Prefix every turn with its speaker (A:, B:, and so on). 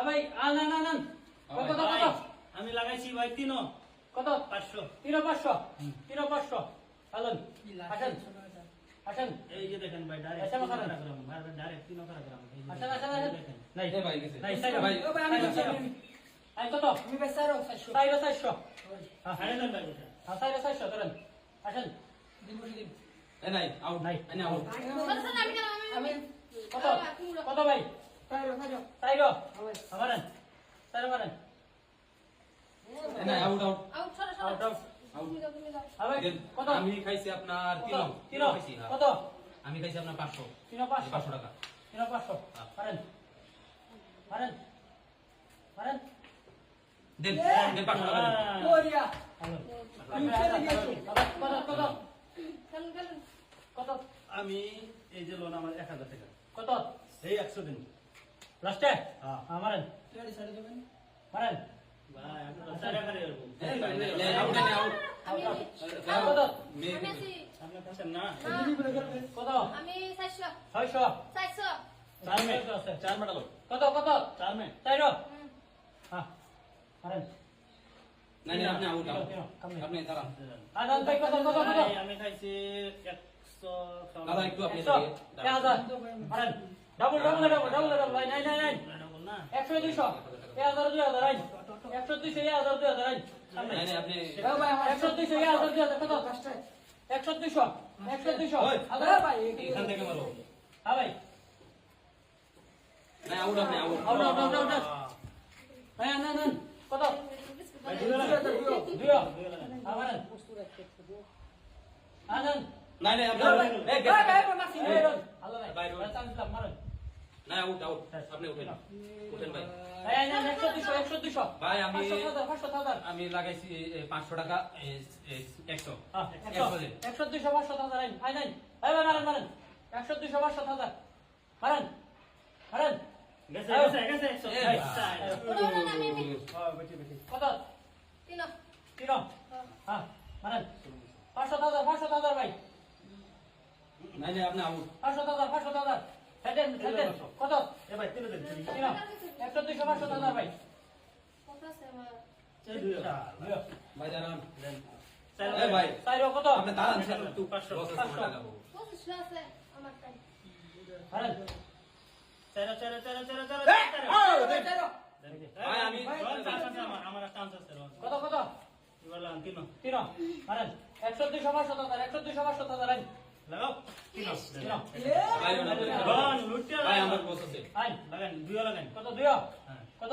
A: হ্যাঁ ভাই আন আন আন কত কত?
B: আমি লাগাইছি ভাই তিনো
A: কত?
B: পাঁচশো।
A: তিন পাঁচশো? তিন পাঁচশো? হালুন আসেন আসেন
B: এই যে দেখেন ভাই ডাইরেক্ট
A: আচ্ছা।
B: ভাই তিনো
A: আসেন আসেন আসেন নাই
C: ভাই গেছে।
A: নাই সাইড
C: ভাই।
A: ভাই
D: আমি
A: আই কত?
D: আমি ভাই
A: সাইড হ্যাঁ
B: ভাই
A: হ্যাঁ সাইড চারশো ধরেন। আসেন
D: দিন বসে দিন।
C: এ নাই আউট
A: নাই।
C: এনে আউট
D: আমি
A: কত? কত ভাই? হ্যাঁ
C: আমি খাইছি আপনার
A: কত?
C: হ্যাঁ। আমি খাইছি আপনার পাঁচশো।
A: পাঁচশো।
C: টাকা।
A: পাঁচশো।
C: দেন দেন। টাকা
B: আমি এই যে লোন আমার এক হাজার টাকা।
A: কত?
B: এই একশো দিন।
A: লাস্টে
B: হ্যাঁ।
A: মারেন
D: রেডি সাড়ে দেবেন
A: মারেন
B: আমি
A: হ্যাঁ
B: খাইছি একশো
C: দাদা একটু আপনি
A: double double double double double ভাই নাই নাই নাই একশো দুইশো। এক হাজার দুই হাজার আইন। একশো দুইশো এক হাজার দুই হাজার আইন।
D: আমার।
A: একশো দুইশো এক হাজার দুই হাজার কত? একশো দুইশো একশো দুইশো। হাজার
D: ভাই
C: এখান থেকে মারো।
A: হ্যাঁ ভাই।
C: নাই আউট আপনি out
A: out out out out ভাই আন আন কত?
B: ভাই, দুইও লাগান।
A: দুইও
B: দুইও লাগান।
A: আমারেন আন আন
C: নাই নাই আপনি এ, গেছে।
A: আল্লাহ ভাই
C: ভাই,
A: চান্স মারেন।
C: নাই আউট আউট আপনি উঠেন। উঠেন ভাই। আমি-
A: পাঁচশো হাজার পাঁচশো হাজার।
C: আমি লাগাইছি পাঁচশো টাকা একশো।
A: হ্যাঁ, একশো
C: একশো।
A: দুইশো পাঁচশো হাজার আইন আইন আইন ভাই মারেন মারেন। একশো দুইশো পাঁচশো হাজার। মারেন।
B: হ্যাঁ।
A: কত?
E: তিন
A: তিন হ্যাঁ মারেন। পাঁচশো হাজার পাঁচশো হাজার ভাই।
C: নাই নাই আপনি আউট।
A: পাঁচশো হাজার পাঁচশো হাজার। সেটেন সেটেন কত?
B: এ ভাই, তিনও দেন, তিনই।
A: তিন একশো দুইশো পাঁচশো হাজার ভাই।
B: এই দুইও।
C: ভাই দাঁড়ান এ ভাই
A: চাইরো কত?
C: আপনি দাঁড়ান স্যার একটু
E: আছে আমার তাই
A: মারেন
B: চার, চার, চার, চার, চার,
C: এই,
D: ভাই, চারো
B: দেন।
C: ভাই, আমি-
B: রোল চান্স আছে আমার, আমার চান্স আছে,
A: কত কত?
B: এবার তিনও।
A: তিন মারেন একশো দুইশো পাঁচশো হাজার একশো দুইশো পাঁচশো হাজার
B: লাগাও। লাগান।
C: আমার বস আছে
B: লাগান, দুইও লাগান।
A: কত দুইও
B: হ্যাঁ।
A: কত